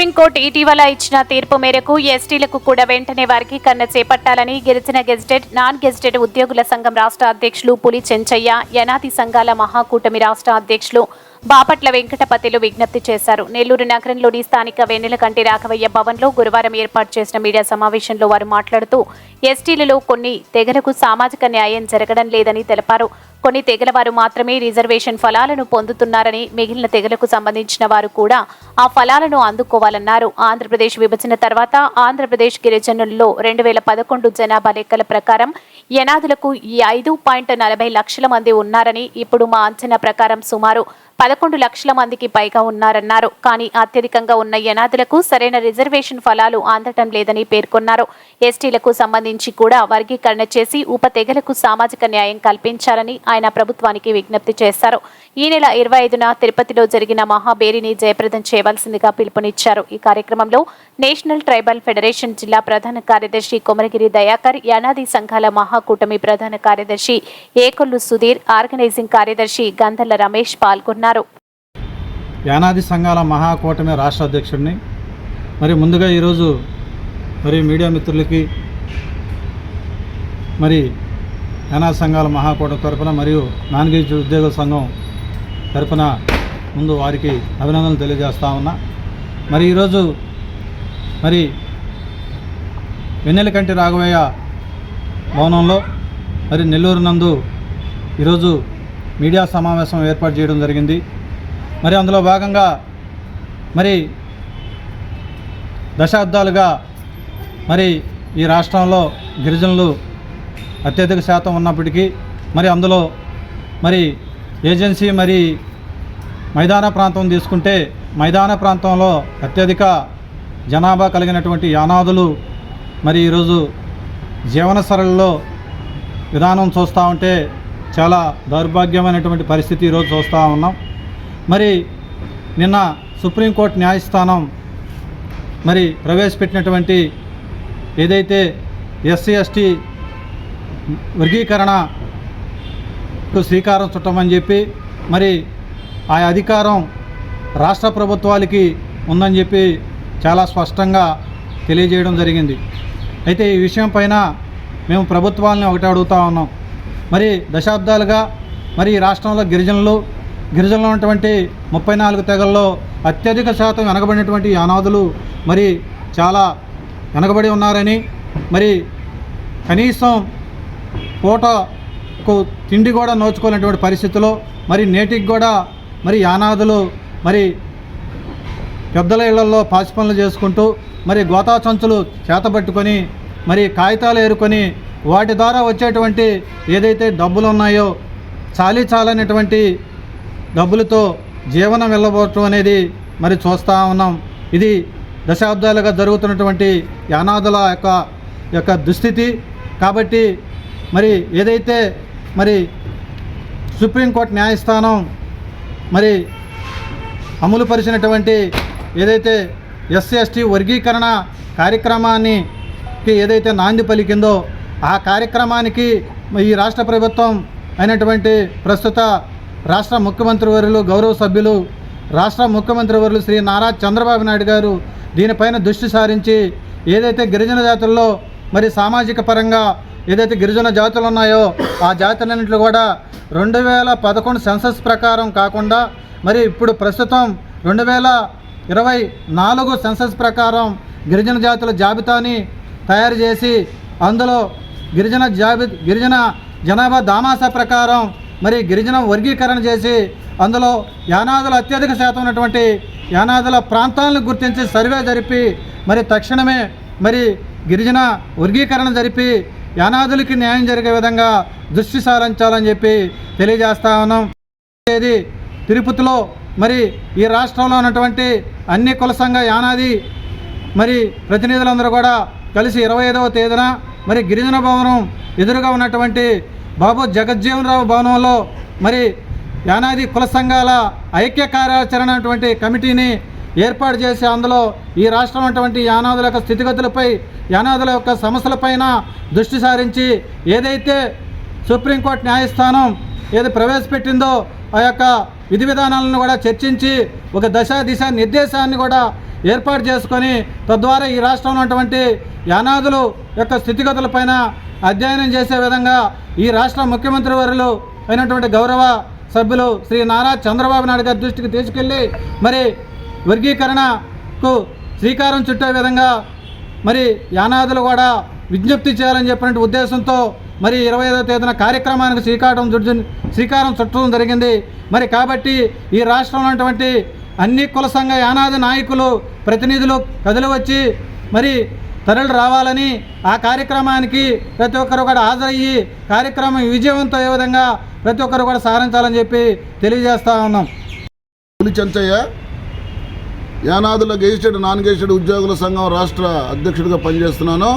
Supreme court ఇటీవల ఇచ్చిన తీర్పు మేరకు ఎస్టీలకు కూడా వెంటనే వర్గీకరణ చేపట్టాలని గిరిజన గెజిటెడ్ నాన్ గెజిటెడ్ ఉద్యోగుల సంఘం రాష్ట్ర అధ్యక్షులు పులి చెంచయ్య యనాది సంఘాల మహాకూటమి రాష్ట్ర అధ్యక్షులు బాపట్ల వెంకటపతిలు విజ్ఞప్తి చేశారు. నెల్లూరు నగరంలోని స్థానిక వెన్నెలకంటి రాఘవయ్య భవన్లో గురువారం ఏర్పాటు చేసిన మీడియా సమావేశంలో వారు మాట్లాడుతూ ఎస్టీలలో కొన్ని తెగలకు సామాజిక న్యాయం జరగడం లేదని తెలిపారు. కొన్ని తెగల వారు మాత్రమే రిజర్వేషన్ ఫలాలను పొందుతున్నారని మిగిలిన తెగలకు సంబంధించిన వారు కూడా ఆ ఫలాలను అందుకోవాలన్నారు. ఆంధ్రప్రదేశ్ విభజన తర్వాత ఆంధ్రప్రదేశ్ గిరిజనుల్లో రెండు వేల పదకొండు జనాభా లెక్కల ప్రకారం యనాదులకు ఐదు పాయింట్ నలభై లక్షల మంది ఉన్నారని ఇప్పుడు మా అంచనా ప్రకారం సుమారు పదకొండు లక్షల మందికి పైగా ఉన్నారన్నారు. కానీ అత్యధికంగా ఉన్న యనాదులకు సరైన రిజర్వేషన్ ఫలాలు అందటం లేదని పేర్కొన్నారు. ఎస్టీలకు సంబంధించి కూడా వర్గీకరణ చేసి ఉప తెగలకు సామాజిక న్యాయం కల్పించాలని ఆయన ప్రభుత్వానికి విజ్ఞప్తి చేశారు. ఈ నెల ఇరవై ఐదున తిరుపతిలో జరిగిన మహాబేరిని జయప్రదం చేయవలసిందిగా పిలుపునిచ్చారు. ఈ కార్యక్రమంలో నేషనల్ ట్రైబల్ ఫెడరేషన్ జిల్లా ప్రధాన కార్యదర్శి కొమరగిరి దయాకర్ యానాది సంఘాల మహాకూటమి ప్రధాన కార్యదర్శి ఏకొల్లు సుధీర్ ఆర్గనైజింగ్ కార్యదర్శి గంధల రమేష్ పాల్గొన్నారు. యానాది సంఘాల మహాకూటమి రాష్ట్ర అధ్యక్షుడిని మరి ముందుగా ఈరోజు మరి మీడియా మిత్రులకి మరి యానాది సంఘాల మహాకూట తరఫున మరియు నాన్ ఉద్యోగ సంఘం తరఫున ముందు వారికి అభినందనలు తెలియజేస్తా ఉన్నా. మరి ఈరోజు మరి వెన్నెలకంటి రాఘవయ్య భవనంలో మరి నెల్లూరు నందు ఈరోజు మీడియా సమావేశం ఏర్పాటు చేయడం జరిగింది. మరి అందులో భాగంగా మరి దశాబ్దాలుగా మరి ఈ రాష్ట్రంలో గిరిజనులు అత్యధిక శాతం ఉన్నప్పటికీ మరి అందులో మరి ఏజెన్సీ మరి మైదాన ప్రాంతం తీసుకుంటే మైదాన ప్రాంతంలో అత్యధిక జనాభా కలిగినటువంటి యానాదులు మరి ఈరోజు జీవనసరళలో విధానం చూస్తూ ఉంటే చాలా దౌర్భాగ్యమైనటువంటి పరిస్థితి ఈరోజు చూస్తూ ఉన్నాం. మరి నిన్న సుప్రీంకోర్టు న్యాయస్థానం మరి ప్రవేశపెట్టినటువంటి ఏదైతే ఎస్సీ ఎస్టీ వర్గీకరణకు శ్రీకారం చుట్టమని చెప్పి మరి ఆ అధికారం రాష్ట్ర ప్రభుత్వాలకి ఉందని చెప్పి చాలా స్పష్టంగా తెలియజేయడం జరిగింది. అయితే ఈ విషయం పైన మేము ప్రభుత్వాలని ఒకటి అడుగుతా ఉన్నాం. మరి దశాబ్దాలుగా మరి రాష్ట్రంలో గిరిజనులు గిరిజనులు ఉన్నటువంటి ముప్పై నాలుగు తెగల్లో అత్యధిక శాతం వెనకబడినటువంటి యానాదులు మరి చాలా వెనకబడి ఉన్నారని మరి కనీసం పూటకు తిండి కూడా నోచుకోలేనటువంటి పరిస్థితిలో మరి నేటికి కూడా మరి యానాదులు మరి పెద్దల ఇళ్ళలో పాచి పనులు చేసుకుంటూ మరి గోతా సంచులు చేతబట్టుకొని మరి కాగితాలు ఏరుకొని వాటి ద్వారా వచ్చేటువంటి ఏదైతే డబ్బులు ఉన్నాయో చాలీ చాలనేటువంటి డబ్బులతో జీవనం వెళ్ళబోవటం అనేది మరి చూస్తూ ఉన్నాం. ఇది దశాబ్దాలుగా జరుగుతున్నటువంటి యానాదుల యొక్క యొక్క దుస్థితి. కాబట్టి మరి ఏదైతే మరి సుప్రీంకోర్టు న్యాయస్థానం మరి అమలు పరిచినటువంటి ఏదైతే ఎస్సీ ఎస్టీ వర్గీకరణ కార్యక్రమాన్ని ఏదైతే నాంది పలికిందో ఆ కార్యక్రమానికి ఈ రాష్ట్ర ప్రభుత్వం అయినటువంటి ప్రస్తుత రాష్ట్ర ముఖ్యమంత్రి వర్యులు గౌరవ సభ్యులు రాష్ట్ర ముఖ్యమంత్రి వర్యులు శ్రీ నారా చంద్రబాబు నాయుడు గారు దీనిపైన దృష్టి సారించి ఏదైతే గిరిజన జాతుల్లో మరి సామాజిక పరంగా ఏదైతే గిరిజన జాతులు ఉన్నాయో ఆ జాతులన్నింటిలో కూడా రెండు వేల పదకొండు సెన్సస్ ప్రకారం కాకుండా మరి ఇప్పుడు ప్రస్తుతం రెండు వేల ఇరవై నాలుగు సెన్సస్ ప్రకారం గిరిజన జాతుల జాబితాని తయారు చేసి అందులో గిరిజన జాబి గిరిజన జనాభా దామాస ప్రకారం మరి గిరిజన వర్గీకరణ చేసి అందులో యానాదుల అత్యధిక శాతం ఉన్నటువంటి యానాదుల ప్రాంతాలను గుర్తించి సర్వే జరిపి మరి తక్షణమే మరి గిరిజన వర్గీకరణ జరిపి యానాదులకి న్యాయం జరిగే విధంగా దృష్టి సారించాలని చెప్పి తెలియజేస్తా ఉన్నాం. అనేది తిరుపతిలో మరి ఈ రాష్ట్రంలో ఉన్నటువంటి అన్ని కుల సంఘ యానాది మరి ప్రతినిధులందరూ కూడా కలిసి ఇరవై ఐదవ తేదీన మరి గిరిజన భవనం ఎదురుగా ఉన్నటువంటి బాబు జగజ్జీవనరావు భవనంలో మరి యానాది కుల సంఘాల ఐక్య కార్యాచరణ అటువంటి కమిటీని ఏర్పాటు చేసి అందులో ఈ రాష్ట్రం అటువంటి యానాదుల యొక్క స్థితిగతులపై యానాదుల యొక్క సమస్యలపైన దృష్టి సారించి ఏదైతే సుప్రీంకోర్టు న్యాయస్థానం ఏది ప్రవేశపెట్టిందో ఆ యొక్క విధి విధానాలను కూడా చర్చించి ఒక దశ దిశ నిర్దేశాన్ని కూడా ఏర్పాటు చేసుకొని తద్వారా ఈ రాష్ట్రంలో ఉన్నటువంటి యానాదులు యొక్క స్థితిగతులపైన అధ్యయనం చేసే విధంగా ఈ రాష్ట్ర ముఖ్యమంత్రి వర్యులు అయినటువంటి గౌరవ సభ్యులు శ్రీ నారా చంద్రబాబు నాయుడు గారి దృష్టికి తీసుకెళ్ళి మరి వర్గీకరణకు శ్రీకారం చుట్టే విధంగా మరి యానాదులు కూడా విజ్ఞప్తి చేయాలని చెప్పినటువంటి ఉద్దేశంతో మరి ఇరవై ఐదో తేదీన కార్యక్రమానికి శ్రీకారం చుట్టు శ్రీకారం చుట్టడం జరిగింది. మరి కాబట్టి ఈ రాష్ట్రంలో ఉన్నటువంటి అన్ని కుల సంఘ యానాది నాయకులు ప్రతినిధులు కదిలి వచ్చి మరి తరలి రావాలని ఆ కార్యక్రమానికి ప్రతి ఒక్కరు కూడా హాజరయ్యి కార్యక్రమం విజయవంతం అయ్యే విధంగా ప్రతి ఒక్కరు కూడా సాధించాలని చెప్పి తెలియజేస్తా ఉన్నాం. పులి చెంచయ్య యానాదుల గెజిటెడ్ నాన్ గెజిటెడ్ ఉద్యోగుల సంఘం రాష్ట్ర అధ్యక్షుడిగా పనిచేస్తున్నాను.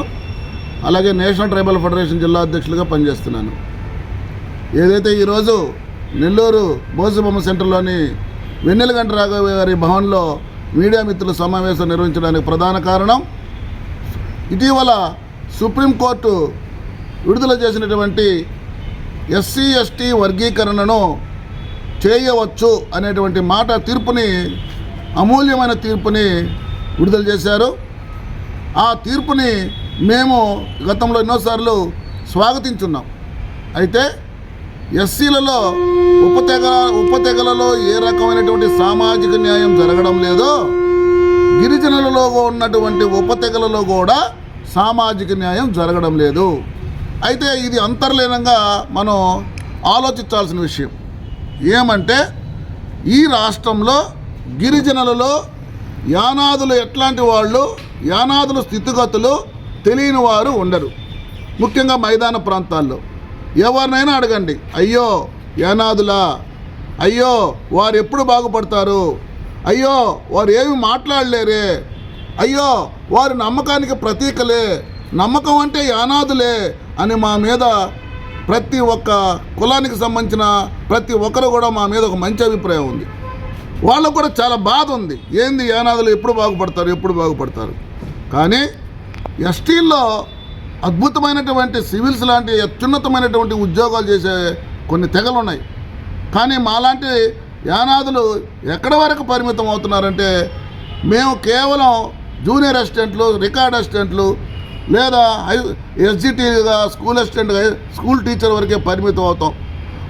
అలాగే నేషనల్ ట్రైబల్ ఫెడరేషన్ జిల్లా అధ్యక్షుడిగా పనిచేస్తున్నాను. ఏదైతే ఈరోజు నెల్లూరు బోసుబొమ్మ సెంటర్లోని వెన్నెలగంట రాఘవ గారి భవన్లో మీడియా మిత్రుల సమావేశం నిర్వహించడానికి ప్రధాన కారణం ఇటీవల సుప్రీంకోర్టు విడుదల చేసినటువంటి ఎస్సీ ఎస్టీ వర్గీకరణను చేయవచ్చు అనేటువంటి మాట తీర్పుని అమూల్యమైన తీర్పుని విడుదల చేశారు. ఆ తీర్పుని మేము గతంలో ఎన్నోసార్లు స్వాగతించున్నాం. అయితే ఎస్సీలలో ఉపతెగ ఉపతెగలలో ఏ రకమైనటువంటి సామాజిక న్యాయం జరగడం లేదో గిరిజనులలో ఉన్నటువంటి ఉపతెగలలో కూడా సామాజిక న్యాయం జరగడం లేదు. అయితే ఇది అంతర్లీనంగా మనం ఆలోచించాల్సిన విషయం. ఏమంటే ఈ రాష్ట్రంలో గిరిజనులలో యానాదులు ఎట్లాంటి వాళ్ళు యానాదుల స్థితిగతులు తెలియని వారు ఉండరు. ముఖ్యంగా మైదాన ప్రాంతాల్లో. ఎవరినైనా అడగండి అయ్యో యానాదులా? అయ్యో వారు ఎప్పుడు బాగుపడతారు? అయ్యో వారు ఏమి మాట్లాడలేరే? అయ్యో వారి నమ్మకానికి ప్రతీకలే. నమ్మకం అంటే యానాదులే. అని మా మీద ప్రతి ఒక్క కులానికి సంబంధించిన ప్రతి ఒక్కరు కూడా మా మీద ఒక మంచి అభిప్రాయం ఉంది. వాళ్ళకు కూడా చాలా బాధ ఉంది. ఏంది యానాదులు ఎప్పుడు బాగుపడతారు ఎప్పుడు బాగుపడతారు? కానీ ఎస్టీల్లో అద్భుతమైనటువంటి సివిల్స్ లాంటి అత్యున్నతమైనటువంటి ఉద్యోగాలు చేసే కొన్ని తెగలు ఉన్నాయి. కానీ మాలాంటి యానాదులు ఎక్కడి వరకు పరిమితం అవుతున్నారంటే మేము కేవలం జూనియర్ అసిస్టెంట్లు రికార్డ్ అసిస్టెంట్లు లేదా హై ఎస్జిటీగా స్కూల్ అసిస్టెంట్గా స్కూల్ టీచర్ వరకే పరిమితం అవుతాం.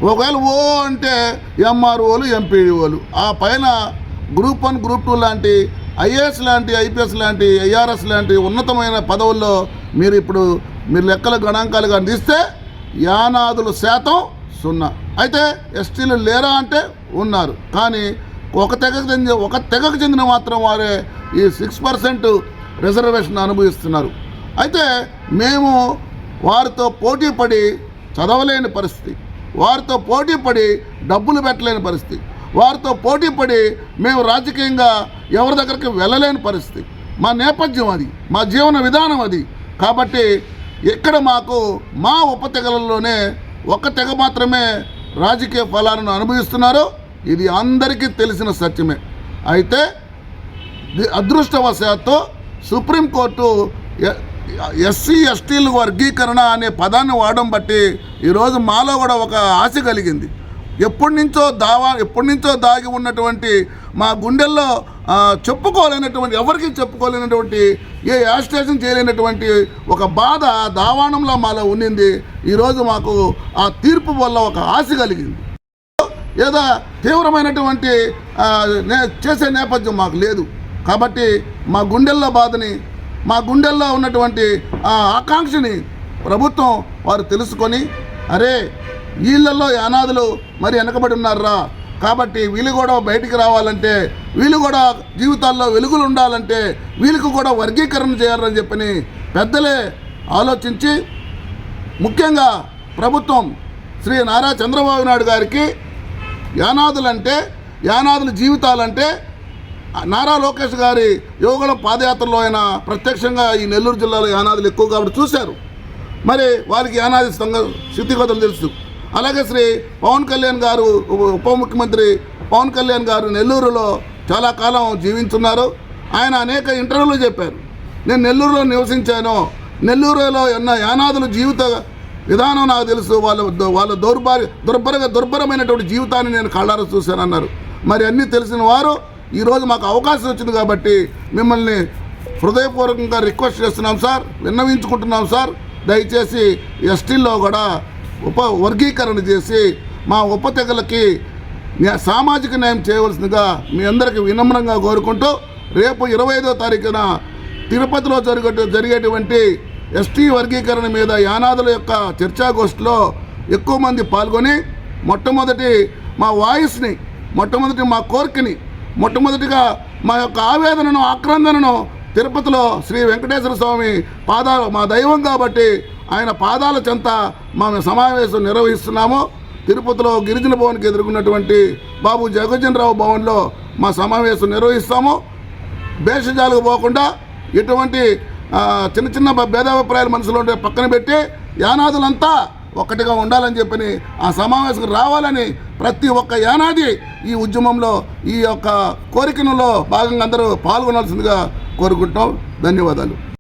ఒకవేళ ఓ అంటే ఎంఆర్ఓలు ఎంపీడీఓలు ఆ పైన గ్రూప్ వన్ గ్రూప్ టూ లాంటి ఐఏఎస్ లాంటి ఐపీఎస్ లాంటి ఐఆర్ఎస్ లాంటి ఉన్నతమైన పదవుల్లో మీరు ఇప్పుడు మీరు లెక్కల గణాంకాలుగా అందిస్తే యానాదుల శాతం సున్నా. అయితే ఎస్టీలు లేరా అంటే ఉన్నారు. కానీ ఒక తెగకు చెందిన ఒక తెగకు చెందిన మాత్రం వారే ఈ సిక్స్ పర్సెంట్ రిజర్వేషన్ అనుభవిస్తున్నారు. అయితే మేము వారితో పోటీ పడి చదవలేని పరిస్థితి. వారితో పోటీ పడి డబ్బులు పెట్టలేని పరిస్థితి. వారితో పోటీ పడి మేము రాజకీయంగా ఎవరి దగ్గరికి వెళ్ళలేని పరిస్థితి. మా నేపథ్యం అది మా జీవన విధానం అది. కాబట్టి ఇక్కడ మాకు మా ఉపతెగలలోనే ఒక తెగ మాత్రమే రాజకీయ ఫలాలను అనుభవిస్తున్నారు. ఇది అందరికీ తెలిసిన సత్యమే. అయితే అదృష్టవశాత్తు సుప్రీంకోర్టు ఎస్సీ ఎస్టీల వర్గీకరణ అనే పదాన్ని వాడడం బట్టి ఈరోజు మాలో కూడా ఒక ఆశ కలిగింది. ఎప్పటి నుంచో దావా ఎప్పటి నుంచో దాగి ఉన్నటువంటి మా గుండెల్లో చెప్పుకోలేనటువంటి ఎవరికి చెప్పుకోలేనటువంటి ఏ యాస్టేషన్ చేయలేనటువంటి ఒక బాధ దావాణంలో మాలో ఉండింది ఈరోజు మాకు ఆ తీర్పు వల్ల ఒక ఆశ కలిగింది. ఏదో తీవ్రమైనటువంటి నే- చేసే నేపథ్యం మాకు లేదు. కాబట్టి మా గుండెల్లో బాధని మా గుండెల్లో ఉన్నటువంటి ఆ ఆకాంక్షని ప్రభుత్వం వారు తెలుసుకొని అరే వీళ్ళల్లో యానాదులు మరి వెనకబడి ఉన్నారా కాబట్టి వీళ్ళు కూడా బయటికి రావాలంటే వీళ్ళు కూడా జీవితాల్లో వెలుగులు ఉండాలంటే వీళ్ళకు కూడా వర్గీకరణ చేయాలని చెప్పని పెద్దలే ఆలోచించి ముఖ్యంగా ప్రభుత్వం శ్రీ నారా చంద్రబాబు నాయుడు గారికి యానాదులంటే యానాదుల జీవితాలంటే నారా లోకేష్ గారి యువగళం పాదయాత్రలో ఆయన ప్రత్యక్షంగా ఈ నెల్లూరు జిల్లాలో యానాదులు ఎక్కువ కాబట్టి చూశారు. మరి వారికి యానాది స్థితిగతులు తెలుసు. అలాగే శ్రీ పవన్ కళ్యాణ్ గారు ఉప ఉప ముఖ్యమంత్రి పవన్ కళ్యాణ్ గారు నెల్లూరులో చాలా కాలం జీవించున్నారు. ఆయన అనేక ఇంటర్వ్యూలు చెప్పారు. నేను నెల్లూరులో నివసించాను. నెల్లూరులో ఉన్న యానాదుల జీవిత విధానం నాకు తెలుసు. వాళ్ళ వాళ్ళ దౌర్భార్య దుర్భర దుర్భరమైనటువంటి జీవితాన్ని నేను కళ్ళారా చూశానన్నారు. మరి అన్నీ తెలిసిన వారు ఈరోజు మాకు అవకాశం వచ్చింది కాబట్టి మిమ్మల్ని హృదయపూర్వకంగా రిక్వెస్ట్ చేస్తున్నాం సార్ విన్నవించుకుంటున్నాం సార్. దయచేసి ఎస్టీల్లో కూడా ఉప వర్గీకరణ చేసి మా ఉపతెగలకి సామాజిక న్యాయం చేయవలసిందిగా మీ అందరికీ వినమ్రంగా కోరుకుంటూ రేపు ఇరవై ఐదో తారీఖున తిరుపతిలో జరిగే జరిగేటువంటి ఎస్టీ వర్గీకరణ మీద యానాదుల యొక్క చర్చాగోష్ఠిలో ఎక్కువ మంది పాల్గొని మొట్టమొదటి మా వాయిస్ని మొట్టమొదటి మా కోరికని మొట్టమొదటిగా మా యొక్క ఆవేదనను ఆక్రందనను తిరుపతిలో శ్రీ వెంకటేశ్వర స్వామి పాదాలు మా దైవం కాబట్టి ఆయన పాదాల చెంత మేము సమావేశం నిర్వహిస్తున్నాము. తిరుపతిలో గిరిజన భవన్కి ఎదుర్కొన్నటువంటి బాబు జగజ్జనరావు భవన్లో మా సమావేశం నిర్వహిస్తాము. భేషజాలకు పోకుండా ఎటువంటి చిన్న చిన్న భేదాభిప్రాయాలు మనసులో ఉంటే పక్కన పెట్టి యానాదులంతా ఒక్కటిగా ఉండాలని చెప్పని ఆ సమావేశం రావాలని ప్రతి ఒక్క యానాది ఈ ఉద్యమంలో ఈ యొక్క కోరికలలో భాగంగా అందరూ పాల్గొనాల్సిందిగా కోరుకుంటాం ధన్యవాదాలు.